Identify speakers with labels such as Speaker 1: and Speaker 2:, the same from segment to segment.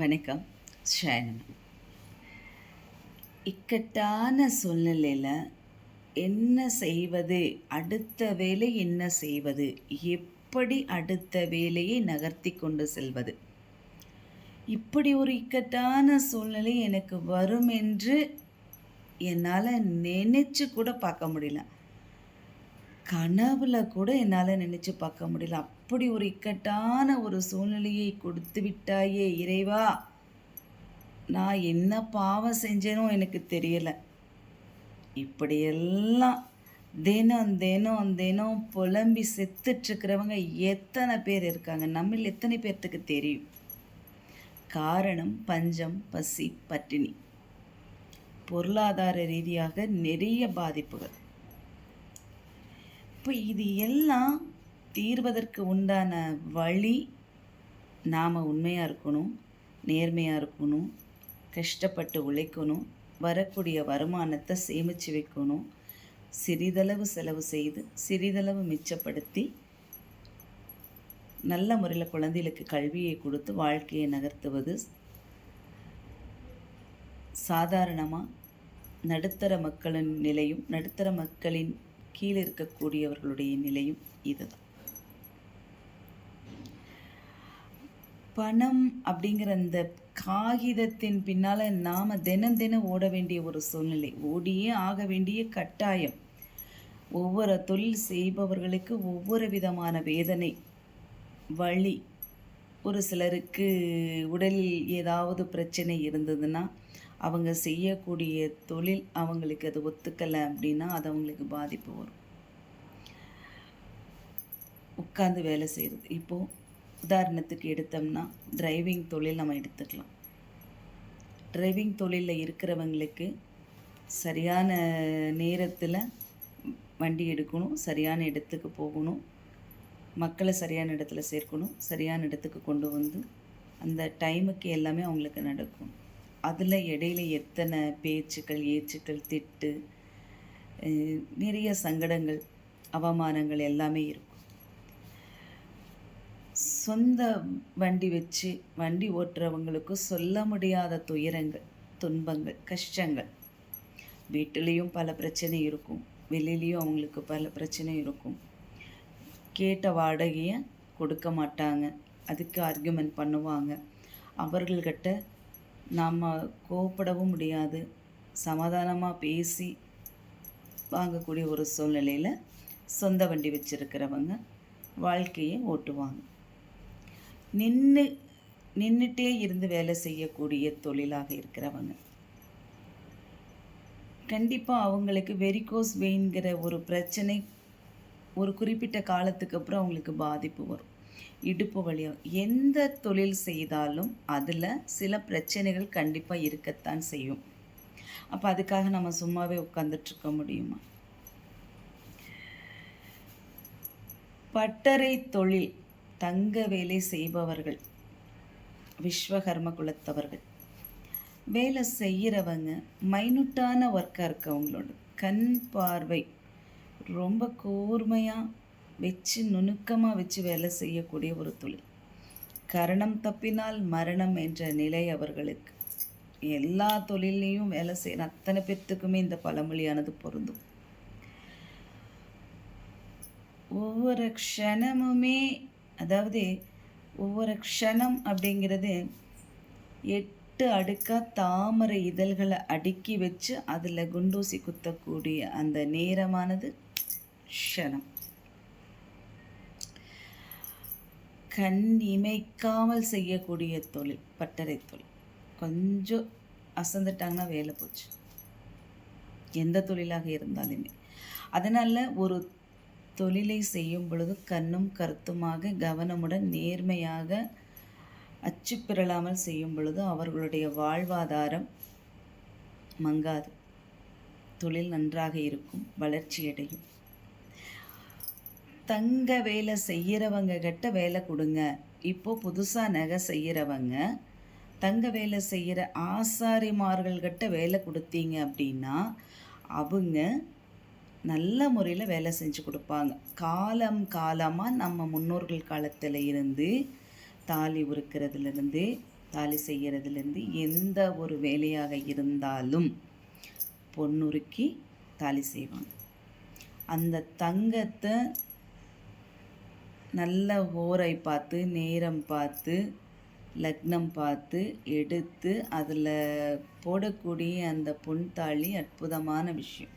Speaker 1: வணக்கம். ஷயனம் இக்கட்டான சூழ்நிலையில் என்ன செய்வது? அடுத்த வேலை என்ன செய்வது? எப்படி அடுத்த வேலையை நகர்த்தி கொண்டு செல்வது? இப்படி ஒரு இக்கட்டான சூழ்நிலை எனக்கு வரும் என்று என்னால் நினச்சி கூட பார்க்க முடியல. கனவுல கூட என்னால் நினச்சி பார்க்க முடியல. அப்படி ஒரு இக்கட்டான ஒரு சூழ்நிலையை கொடுத்து விட்டாயே இறைவா. நான் என்ன பாவம் செஞ்சேனோ எனக்கு தெரியலை. இப்படியெல்லாம் தினம் தினம் தினம் புலம்பி செத்துட்ருக்கிறவங்க எத்தனை பேர் இருக்காங்க? நம்மள எத்தனை பேர்த்துக்கு தெரியும்? காரணம் பஞ்சம் பசி பட்டினி. பொருளாதார ரீதியாக நிறைய பாதிப்புகள். இப்போ இது எல்லாம் தீர்வதற்கு உண்டான வழி நாம் உண்மையாக இருக்கணும் நேர்மையாக இருக்கணும் கஷ்டப்பட்டு உழைக்கணும் வரக்கூடிய வருமானத்தை சேமித்து வைக்கணும் சிறிதளவு செலவு செய்து சிறிதளவு மிச்சப்படுத்தி நல்ல முறையில் குழந்தைகளுக்கு கல்வியை கொடுத்து வாழ்க்கையை நகர்த்துவது சாதாரணமாக நடுத்தர மக்களின் நிலையும் நடுத்தர மக்களின் கீழே இருக்கக்கூடியவர்களுடைய நிலையும் இதுதான். பணம் அப்படிங்கிற அந்த காகிதத்தின் பின்னால் நாம் தினம் தினம் ஓட வேண்டிய ஒரு சூழ்நிலை. ஓடியே ஆக வேண்டிய கட்டாயம். ஒவ்வொரு தொழில் செய்பவர்களுக்கு ஒவ்வொரு விதமான வேதனை வழி. ஒரு சிலருக்கு உடலில் ஏதாவது பிரச்சனை இருந்ததுன்னா அவங்க செய்யக்கூடிய தொழில் அவங்களுக்கு அது ஒத்துக்கலை அப்படின்னா அது அவங்களுக்கு பாதிப்பு வரும். உட்காந்து வேலை செய்கிறது இப்போது உதாரணத்துக்கு எடுத்தோம்னா டிரைவிங் தொழில் நம்ம எடுத்துக்கலாம். டிரைவிங் தொழிலில் இருக்கிறவங்களுக்கு சரியான நேரத்தில் வண்டி எடுக்கணும் சரியான இடத்துக்கு போகணும் மக்களை சரியான இடத்துல சேர்க்கணும் சரியான இடத்துக்கு கொண்டு வந்து அந்த டைமுக்கு எல்லாமே அவங்களுக்கு நடக்கும். அதில் இடையில எத்தனை பேச்சுக்கள் ஏச்சுக்கள் திட்டு நிறைய சங்கடங்கள் அவமானங்கள் எல்லாமே இருக்கும். சொந்த வண்டி வச்சு வண்டி ஓட்டுறவங்களுக்கு சொல்ல முடியாத துயரங்கள் துன்பங்கள் கஷ்டங்கள். வீட்டிலையும் பல பிரச்சனை இருக்கும். வெளியிலையும் அவங்களுக்கு பல பிரச்சனை இருக்கும். கேட்ட வாடகையை கொடுக்க மாட்டாங்க. அதுக்கு ஆர்கியூமெண்ட் பண்ணுவாங்க. அவர்கள்கிட்ட நாம் கோவப்படவும் முடியாது. சமாதானமாக பேசி வாங்கக்கூடிய ஒரு சூழ்நிலையில் சொந்த வண்டி வச்சுருக்கிறவங்க வாழ்க்கையை ஓட்டுவாங்க. நின்று நின்றுட்டே இருந்து வேலை செய்யக்கூடிய தொழிலாக இருக்கிறவங்க. கண்டிப்பாக அவங்களுக்கு வெரிகோஸ் வெயின்கிற ஒரு பிரச்சனை ஒரு குறிப்பிட்ட காலத்துக்கு அப்புறம் அவங்களுக்கு பாதிப்பு வரும். இடுப்பு வழியாக எந்த தொழில் செய்தாலும் அதில் சில பிரச்சனைகள் கண்டிப்பாக இருக்கத்தான் செய்யும். அப்போ அதுக்காக நம்ம சும்மாவே உட்காந்துட்ருக்க முடியுமா? பட்டறை தொழில் தங்க வேலை செய்பவர்கள் விஸ்வகர்ம குலத்தவர்கள் வேலை செய்கிறவங்க மைனூட்டான ஒர்க்காக இருக்கவங்களோட கண் பார்வை ரொம்ப கூர்மையாக வச்சு நுணுக்கமாக வச்சு வேலை செய்யக்கூடிய ஒரு தொழில். கரணம் தப்பினால் மரணம் என்ற நிலை அவர்களுக்கு. எல்லா தொழிலையும் வேலை செய்ய அத்தனை பேர்த்துக்குமே இந்த பழமொழியானது பொருந்தும். ஒவ்வொரு க்ஷணமுமே அதாவது ஒவ்வொரு க்ஷணம் அப்படிங்கிறது எட்டு அடுக்காக தாமரை இதழ்களை அடுக்கி வச்சு அதில் குண்டூசி குத்தக்கூடிய அந்த நேரமானது க்ஷணம். கண் இமைக்காமல் செய்யக்கூடிய தொழில் பட்டறை தொழில். கொஞ்சம் அசந்துட்டாங்கன்னா வேலை போச்சு. எந்த தொழிலாக இருந்தாலுமே. அதனால் ஒரு தொழிலை செய்யும் பொழுது கண்ணும் கருத்துமாக கவனமுடன் நேர்மையாக அச்சு செய்யும் பொழுது அவர்களுடைய வாழ்வாதாரம் மங்காது. தொழில் நன்றாக இருக்கும் வளர்ச்சியடையும் தங்க வேலை செய்கிறவங்க கிட்ட வேலை கொடுங்க. இப்போ புதுசாக நகை செய்கிறவங்க தங்க வேலை செய்கிற ஆசாரிமார்கள்கிட்ட வேலை கொடுத்தீங்க அப்படின்னா அவங்க நல்ல முறையில் வேலை செஞ்சு கொடுப்பாங்க. காலம் காலமாக நம்ம முன்னோர்கள் காலத்தில் இருந்து தாலி உருக்கிறதுலேருந்து தாலி செய்கிறதுலேருந்து எந்த ஒரு வேலையாக இருந்தாலும் பொண்ணுருக்கி தாலி செய்வாங்க. அந்த தங்கத்தை நல்ல ஓரை பார்த்து நேரம் பார்த்து லக்னம் பார்த்து எடுத்து அதில் போடக்கூடிய அந்த பொன் தாலி அற்புதமான விஷயம்.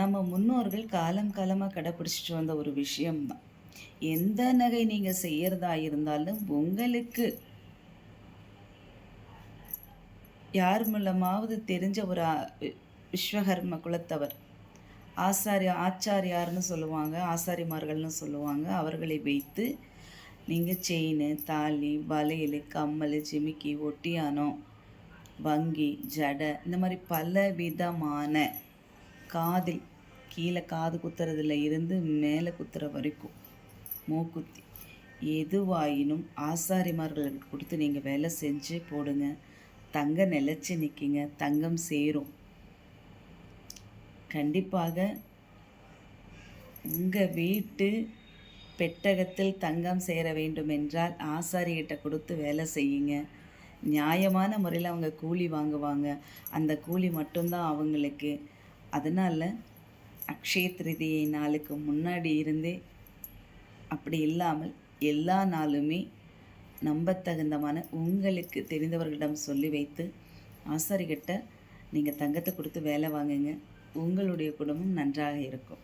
Speaker 1: நம்ம முன்னோர்கள் காலம் காலமாக கடைப்பிடிச்சிட்டு வந்த ஒரு விஷயம்தான். எந்த நகை நீங்கள் செய்கிறதா இருந்தாலும் உங்களுக்கு யார் மூலமாவது தெரிஞ்ச ஒரு விஸ்வகர்ம குலத்தவர் ஆசாரிய ஆச்சாரியார்னு சொல்லுவாங்க. ஆசாரிமார்கள்னு சொல்லுவாங்க. அவர்களை வைத்து நீங்கள் செயின் தாலி வளையல் கம்மல் ஜிமிக்கி ஒட்டியானம் வங்கி ஜடை இந்த மாதிரி பல விதமான காதில் கீழே காது குத்துறதுல இருந்து மேலே குத்துற வரைக்கும் மூக்குத்தி. எதுவாயினும் ஆசாரிமார்களுக்கு கொடுத்து நீங்கள் வேலை செஞ்சு போடுங்க. தங்கம் நிலச்சி நிற்கிங்க தங்கம் சேரும். கண்டிப்பாக உங்கள் வீட்டு பெட்டகத்தில் தங்கம் சேர வேண்டும் என்றால் ஆசாரிகிட்ட கொடுத்து வேலை செய்யுங்க. நியாயமான முறையில் அவங்க கூலி வாங்குவாங்க. அந்த கூலி மட்டும்தான் அவங்களுக்கு. அதனால் அக்ஷய திருதியை நாளுக்கு முன்னாடி இருந்தே அப்படி இல்லாமல் எல்லா நாளுமே நம்பத்தகுந்தமான உங்களுக்கு தெரிந்தவர்களிடம் சொல்லி வைத்து ஆசாரிகிட்ட நீங்கள் தங்கத்தை கொடுத்து வேலை வாங்குங்க. உங்களுடைய குடும்பம் நன்றாக இருக்கும்.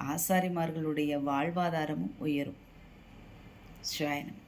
Speaker 1: ஆசாரிமார்களுடைய வாழ்வாதாரமும் உயரும். ஸ்வாயனம்